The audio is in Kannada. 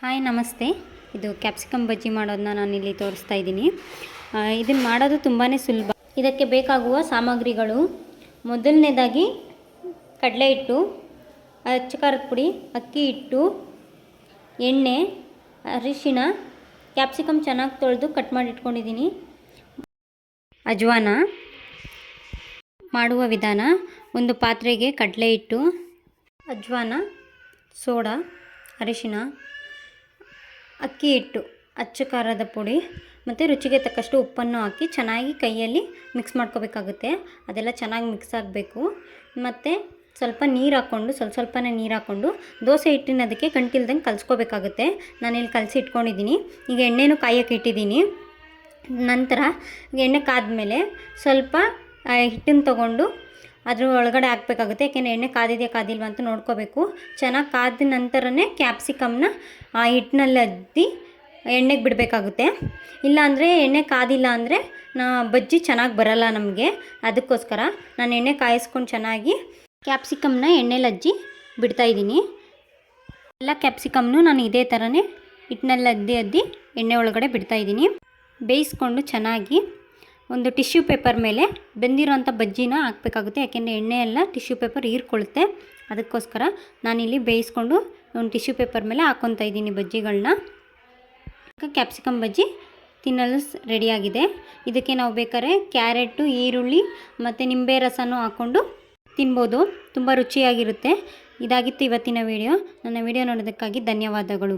ಹಾಯ್, ನಮಸ್ತೆ. ಇದು ಕ್ಯಾಪ್ಸಿಕಮ್ ಬಜ್ಜಿ ಮಾಡೋದನ್ನ ನಾನು ಇಲ್ಲಿ ತೋರಿಸ್ತಾ ಇದ್ದೀನಿ. ಇದನ್ನು ಮಾಡೋದು ತುಂಬಾ ಸುಲಭ. ಇದಕ್ಕೆ ಬೇಕಾಗುವ ಸಾಮಗ್ರಿಗಳು. ಮೊದಲನೇದಾಗಿ ಕಡಲೆ ಹಿಟ್ಟು, ಅಚ್ಚ ಖಾರದ ಪುಡಿ, ಅಕ್ಕಿ ಹಿಟ್ಟು, ಎಣ್ಣೆ, ಅರಿಶಿಣ, ಕ್ಯಾಪ್ಸಿಕಮ್ ಚೆನ್ನಾಗಿ ತೊಳೆದು ಕಟ್ ಮಾಡಿ ಇಟ್ಕೊಂಡಿದ್ದೀನಿ. ಅಜ್ವಾನ ಮಾಡುವ ವಿಧಾನ, ಒಂದು ಪಾತ್ರೆಗೆ ಕಡಲೆ ಹಿಟ್ಟು, ಅಜ್ವಾನ, ಸೋಡಾ, ಅರಿಶಿಣ ಅಕ್ಕಿ ಹಿಟ್ಟು, ಅಚ್ಚು ಖಾರದ ಪುಡಿ ಮತ್ತು ರುಚಿಗೆ ತಕ್ಕಷ್ಟು ಉಪ್ಪನ್ನು ಹಾಕಿ ಚೆನ್ನಾಗಿ ಕೈಯಲ್ಲಿ ಮಿಕ್ಸ್ ಮಾಡ್ಕೋಬೇಕಾಗುತ್ತೆ. ಅದೆಲ್ಲ ಚೆನ್ನಾಗಿ ಮಿಕ್ಸ್ ಆಗಬೇಕು. ಮತ್ತು ಸ್ವಲ್ಪ ನೀರು ಹಾಕ್ಕೊಂಡು, ಸ್ವಲ್ಪ ಸ್ವಲ್ಪನೇ ನೀರು ಹಾಕ್ಕೊಂಡು ದೋಸೆ ಹಿಟ್ಟಿನ ಅದಕ್ಕೆ ಗಂಟಿಲ್ದಂಗೆ ಕಲಿಸ್ಕೋಬೇಕಾಗುತ್ತೆ. ನಾನಿಲ್ಲಿ ಕಲಸಿ ಇಟ್ಕೊಂಡಿದ್ದೀನಿ. ಈಗ ಎಣ್ಣೆನೂ ಕಾಯೋಕ್ಕೆ ಇಟ್ಟಿದ್ದೀನಿ. ನಂತರ ಎಣ್ಣೆ ಕಾದ ಮೇಲೆ ಸ್ವಲ್ಪ ಹಿಟ್ಟನ್ನು ತೊಗೊಂಡು ಅದ್ರ ಒಳಗಡೆ ಹಾಕ್ಬೇಕಾಗುತ್ತೆ. ಯಾಕೆಂದರೆ ಎಣ್ಣೆ ಕಾದಿದೆಯಾ ಕಾದಿಲ್ವ ಅಂತ ನೋಡ್ಕೋಬೇಕು. ಚೆನ್ನಾಗಿ ಕಾದ ನಂತರನೇ ಕ್ಯಾಪ್ಸಿಕಮ್ನ ಆ ಹಿಟ್ಟಿನಲ್ಲಿ ಅದ್ದಿ ಎಣ್ಣೆಗೆ ಬಿಡಬೇಕಾಗುತ್ತೆ. ಇಲ್ಲಾಂದರೆ ಎಣ್ಣೆ ಕಾದಿಲ್ಲ ಅಂದರೆ ನಾ ಬಜ್ಜಿ ಚೆನ್ನಾಗಿ ಬರಲ್ಲ ನಮಗೆ. ಅದಕ್ಕೋಸ್ಕರ ನಾನು ಎಣ್ಣೆ ಕಾಯಿಸ್ಕೊಂಡು ಚೆನ್ನಾಗಿ ಕ್ಯಾಪ್ಸಿಕಮ್ನ ಎಣ್ಣೆಲಿ ಅಜ್ಜಿ ಬಿಡ್ತಾಯಿದ್ದೀನಿ ಎಲ್ಲ ಕ್ಯಾಪ್ಸಿಕಮ್ನು ನಾನು ಇದೇ ಥರನೇ ಹಿಟ್ಟಿನಲ್ಲಿ ಅದ್ದಿ ಅದ್ದಿ ಎಣ್ಣೆ ಒಳಗಡೆ ಬಿಡ್ತಾಯಿದ್ದೀನಿ ಬೇಯಿಸ್ಕೊಂಡು ಚೆನ್ನಾಗಿ ಒಂದು ಟಿಶ್ಯೂ ಪೇಪರ್ ಮೇಲೆ ಬೆಂದಿರೋಂಥ ಬಜ್ಜಿನ ಹಾಕಬೇಕಾಗುತ್ತೆ, ಯಾಕೆಂದರೆ ಎಣ್ಣೆ ಎಲ್ಲ ಟಿಶ್ಯೂ ಪೇಪರ್ ಹೀರ್ಕೊಳ್ಳುತ್ತೆ. ಅದಕ್ಕೋಸ್ಕರ ನಾನಿಲ್ಲಿ ಬೇಯಿಸ್ಕೊಂಡು ಒಂದು ಟಿಶ್ಯೂ ಪೇಪರ್ ಮೇಲೆ ಹಾಕ್ಕೊತಾ ಇದ್ದೀನಿ ಬಜ್ಜಿಗಳನ್ನ ಕ್ಯಾಪ್ಸಿಕಮ್ ಬಜ್ಜಿ ತಿನ್ನಲು ರೆಡಿಯಾಗಿದೆ. ಇದಕ್ಕೆ ನಾವು ಬೇಕಾದ್ರೆ ಕ್ಯಾರೆಟು, ಈರುಳ್ಳಿ ಮತ್ತು ನಿಂಬೆ ರಸನೂ ಹಾಕ್ಕೊಂಡು ತಿನ್ಬೋದು. ತುಂಬ ರುಚಿಯಾಗಿರುತ್ತೆ. ಇದಾಗಿತ್ತು ಇವತ್ತಿನ ವಿಡಿಯೋ. ನನ್ನ ವಿಡಿಯೋ ನೋಡೋದಕ್ಕಾಗಿ ಧನ್ಯವಾದಗಳು.